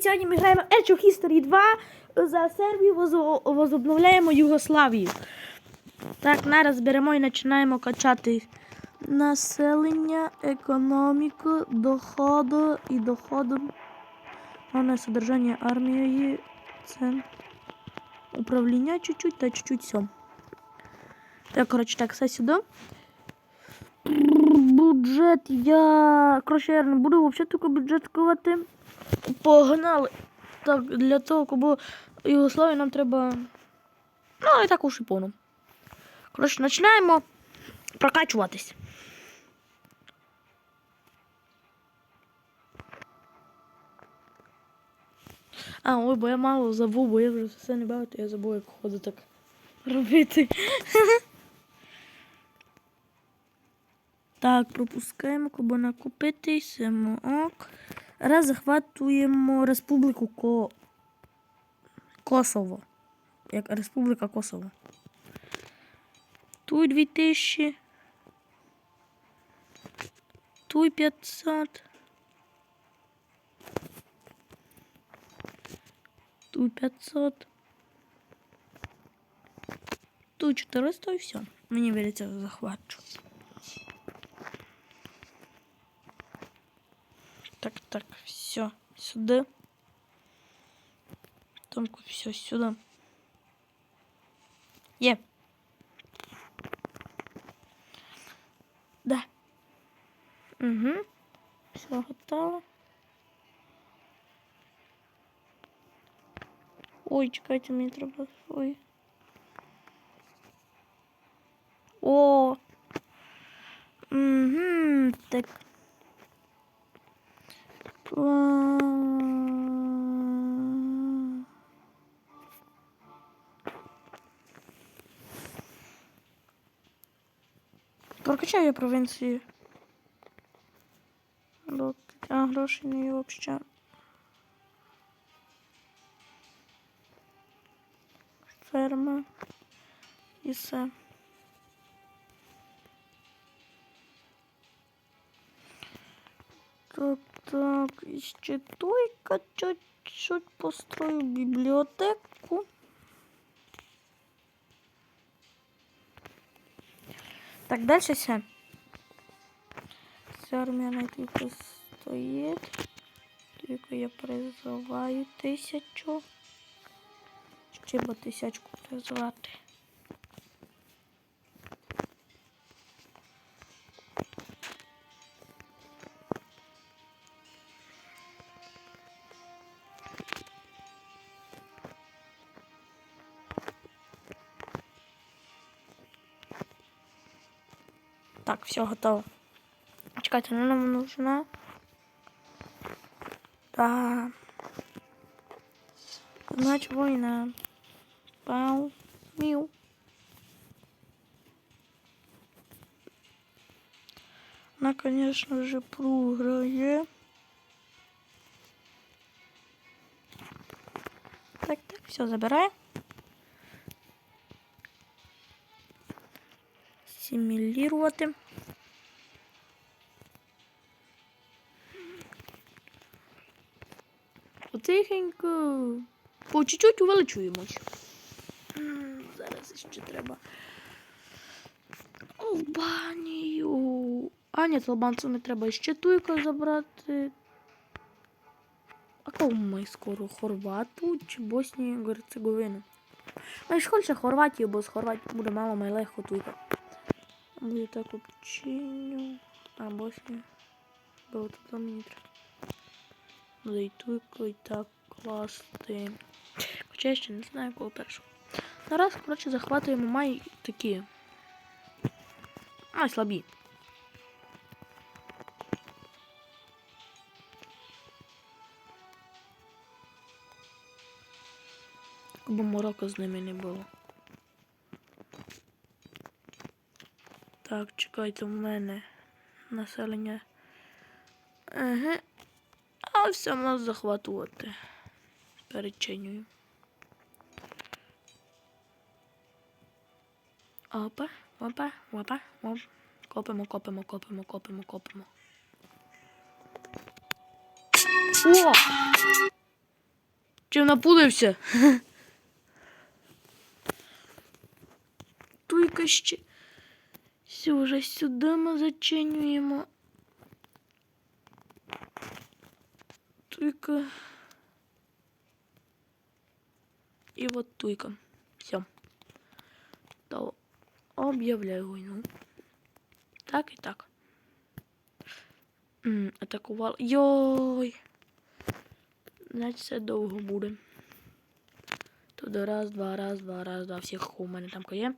Сьогодні ми граємо Age of History 2 за Сербію, возо- возобновляємо Югославію. Так, зараз беремо і починаємо качати населення, економіку, доходи і доходи. Головне содержання армії, це управління чуть-чуть та чуть-чуть все. Так, коротше, так, все сюди. Бюджет я. Коротше, я не буду взагалі тільки бюджеткувати. Погнали. Так, для того, бо Югославію нам треба. Ну, і так уж і пону. Коротше, починаємо прокачуватись. А, ой, бо я мало забув, бо я вже все не то я забув, як ходу так робити. Так, пропускаємо, бо накупити ок. Раз захватуємо Республіку Ко... Косово. Як Республіка Косово. Тут 2000. Тут 500. Тут 500. Тут 400 і все. Мені віриться захвачу. Так, так, все, сюда. Томку, все, сюда. Е. Да. Угу. Все готово. Ой, чекайте, мені треба. Ой. О. Угу. Так. Прокачаю я провінції. А грошей не взагалі. Ферма. І все. Так, так, ще тільки чуть-чуть построю бібліотеку. Так, дальше все. Вся армія на тільки стоїть. Тільки я призиваю тисячу. Ще бо тисячку призвати. Так, все готово. Чекайте, ну нам нужна. Да. Значит, война. Пау. Миу. Она, конечно же, програє. Так, так, все, забирай. Симулювати. Потихеньку. По чуть-чуть увеличуємось. Зараз ще треба. Албанію. А, ні, албанцю не треба ще туйку забрати. А кого ми скоро? Хорвату чи Боснію Герцеговину? Ми ж хоче Хорватію, бо з Хорватії буде мало май легко туйка. Буде так обчиню. А, Боснія. Бо тут мені треба. Буде і так класти. Хоча я ще не знаю, кого першого. Зараз, коротше, захватуємо май такі. Май слабі. Бо Марокко з ними не було. Так, чекайте, у мене населення. Ага. А все можна захватувати. Перечинюю. Опа, опа, опа, оп. Копимо, копимо, копимо, копимо, копимо. О! Чим напудився? Туйка ще. Все, вже сюди ми зачинюємо. Туйка. І от туйка. Все. То об'являю війну. Так і так. М, атакували. Йой. Значить, все довго буде. Туди раз, два, раз, два, раз, два. Всіх у мене там є.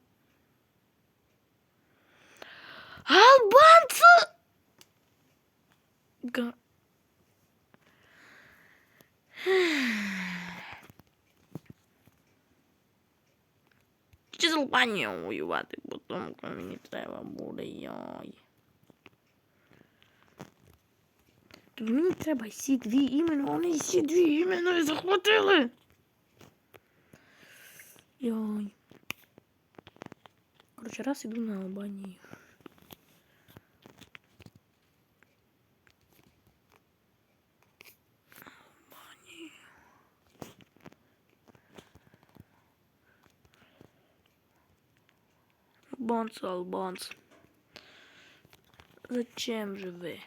Албанці! Га... Чи з Албанією воювати, бо тому мені треба буде, йой. Мені треба всі дві іменно, вони всі дві іменно захватили. Йой. Короче, раз іду на Албанію. Албанію. Албанцы, албанцы. Зачем же вы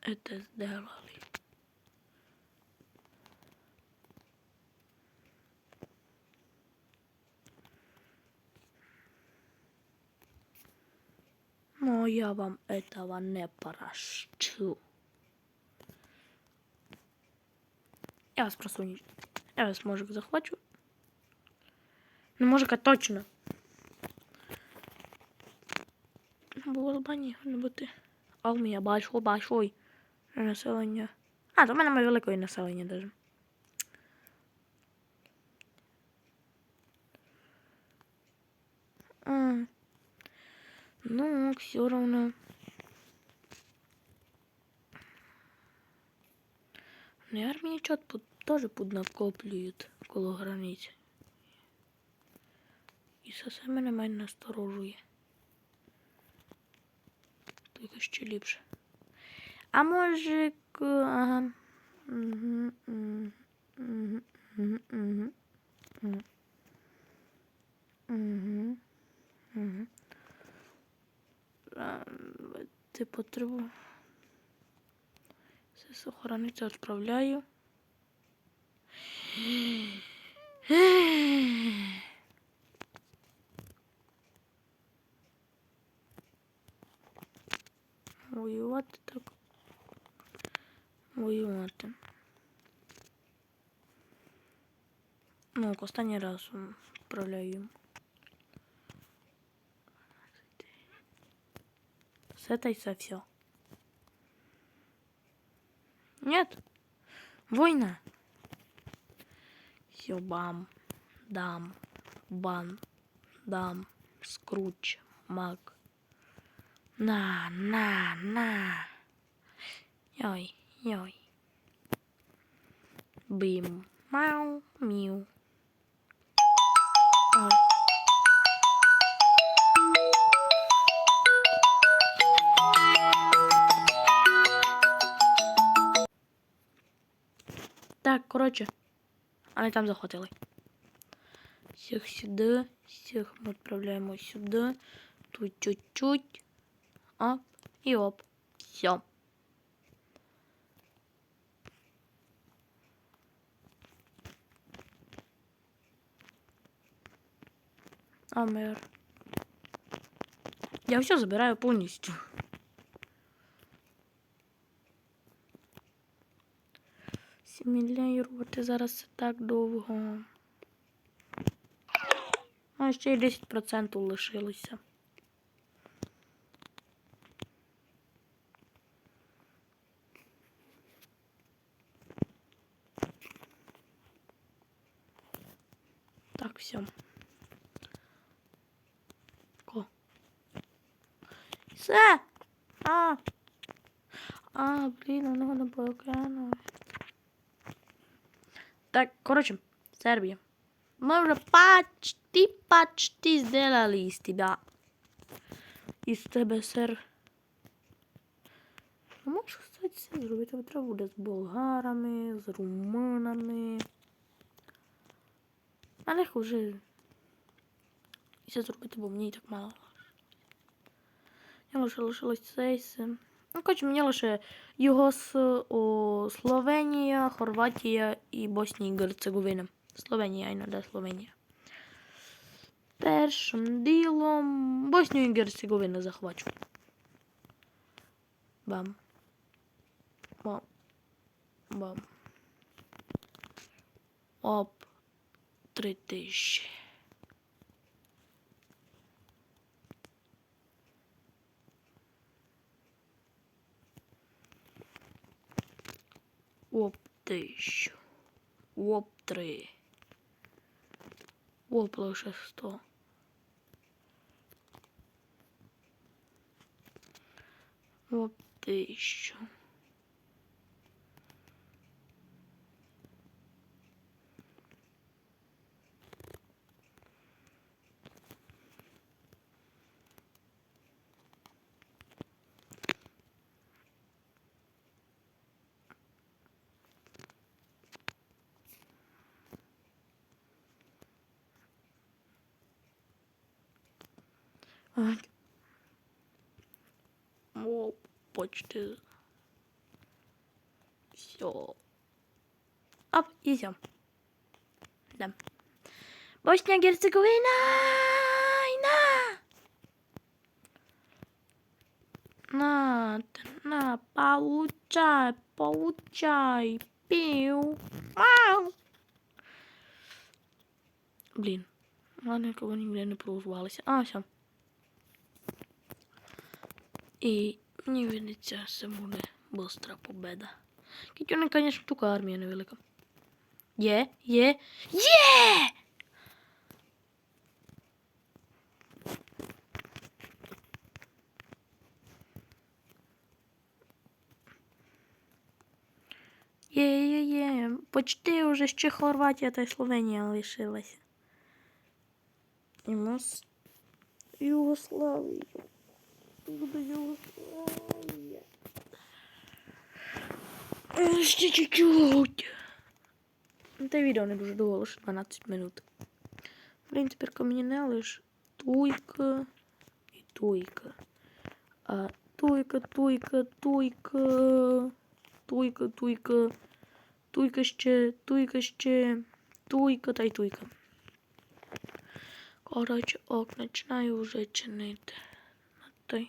это сделали? Но я вам этого не прощу. Я вас просто уничтожу. Я вас, может, захвачу. Ну, мужика точно. Було Албанії, не бути. Алмія, большой, большой. Населення. А, то в мене великое населення даже. А. Ну, все равно. Ну, армії чот теж поднакоплюють коло границі. І це все мене мене насторожує. Тільки ще ліпше. А може, ага. Ти потребу. Все сохраниться, відправляю. Так. Воювати. Ну, останній раз відправляю. С этой со все. Нет. Война. Все, бам. Дам. Бан. Дам. Скруч. Мак. На, на, на. Йой, йой. Бим. Мау, міу. Ой. Так, коротше. Вони там захватили. Всіх сюди, всіх ми відправляємо сюди. Тут чуть-чуть. Оп і оп. Все. Амер. Я все забираю повністю. Сімілювати зараз так довго. А ще й 10% лишилося. Все. Все. А. А, блін, воно не покинуло. Так, короче, Сербия. Мы уже почти, почти сделали из тебя. Из тебя, сэр. Ну, можешь Кстати, це зробити треба з болгарами, з румунами. А легко вже все зробити, бо мені і так мало. Мені лише лишилось цей. Ну, коротше, мені лише ЮГОС, о, Словенія, Хорватія і Боснія і Герцеговина. Словенія, іноді Словенія. Першим ділом Боснію і Герцеговину захвачу. Бам. Бам. Бам. Оп. Три тисячі. Оп тисячу. Оп три. Оп лише сто. Оп тисячу. Ай. О, почти. Все. Оп, и все. Да. Босния Герцеговина! На! На, на, получай, получай. Пиу. Вау. Блін. Ладно, ніде не прозвалися. А, все. І мені видиться, це буде бистра победа. Вони, звісно, штука армія невелика. Є, є, є! Є, є, є. Почти вже ще Хорватія та й Словенія лишилася. І нас Югославія. Югославія. Е, Ще чуть-чуть. Ну, відео не дуже довго, лише 12 минут. Тепер мені не лиш туйка і туйка. А туйка, туйка, туйка. Туйка, туйка. Туйка ще, туйка ще. Туйка та й туйка. Коротше, ок, починаю вже чинити. Це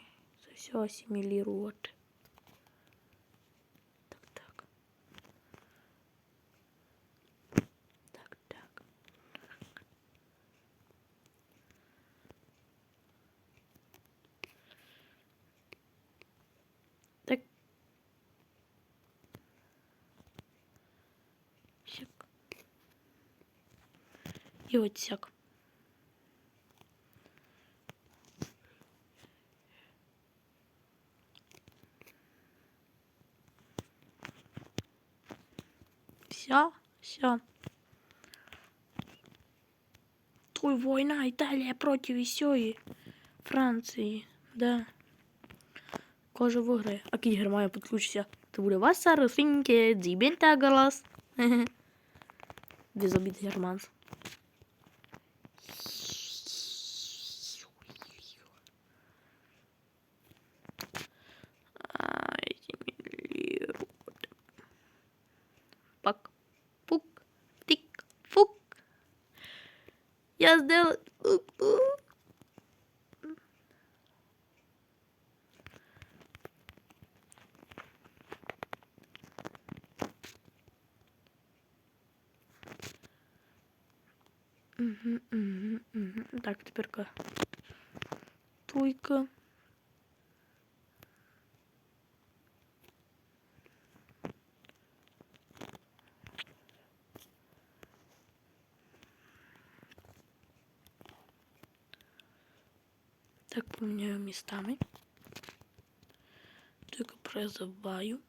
все асимілірувати. Так, так. Так, так. Так. Сяк. І от сяк. Все, все. Той война Італія проти всієї Франції. Да. Кожа виграє. А кінь Германія підключиться. Це буде вас сарусіньке, дзібінта голос. Без обід германс. Я сделала... Угу. мгм, мгм. Так, теперь-ка. Туйка. Так поменяю местами. Только прозываю.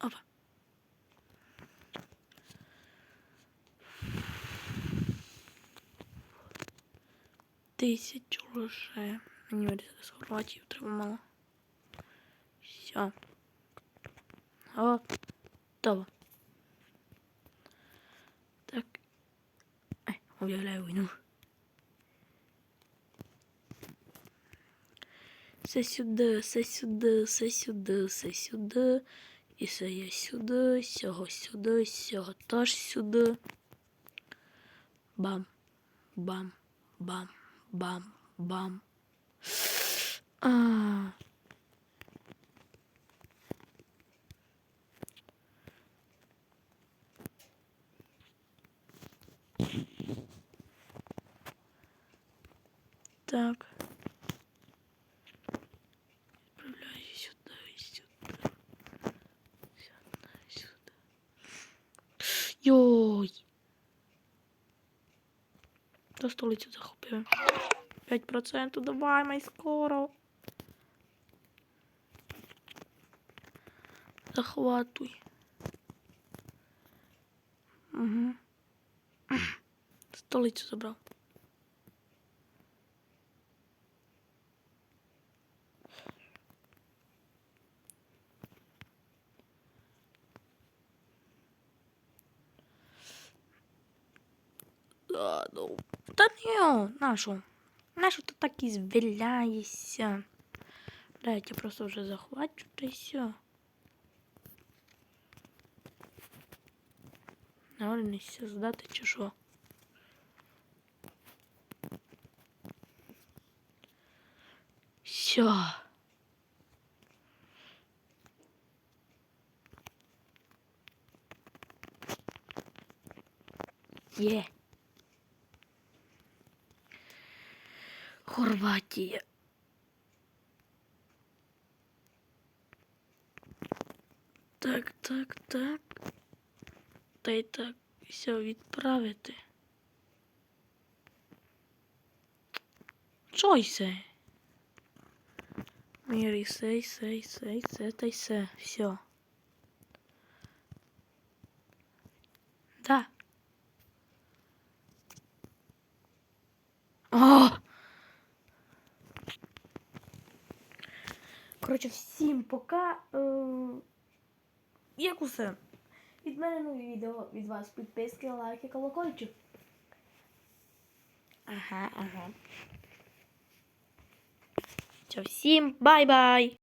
Опа. Тысячу уже. Мені вирізати з Хорватії треба мало. Все. Готово. Так. Ай, об'являю війну. Все сюди, все сюди, все сюди, все сюди. І все є сюди, сього сюди, сього теж сюди. Бам, бам, бам, бам, бам. А. Так. Відправляю сюди і сюди. Сюди, сюди. Йой. До столицю захопив. 5% давай, май скоро. Захватуй. Угу. Столицю забрав. Ну. Та ні, нашу. Нашу ти так і звіляєшся. Да, я просто вже захвачу, та й все. Нагорніся здати чи що? Все. Є. Хорватія. Так, так, так. Та й так все відправити. Що й це? Мірі, сей, сей, сей, це та й все. Все. Коротше, всім пока. Е, Як усе? Від мене нові відео, від вас підписки, лайки, колокольчик. Ага, ага. Все, всім бай-бай!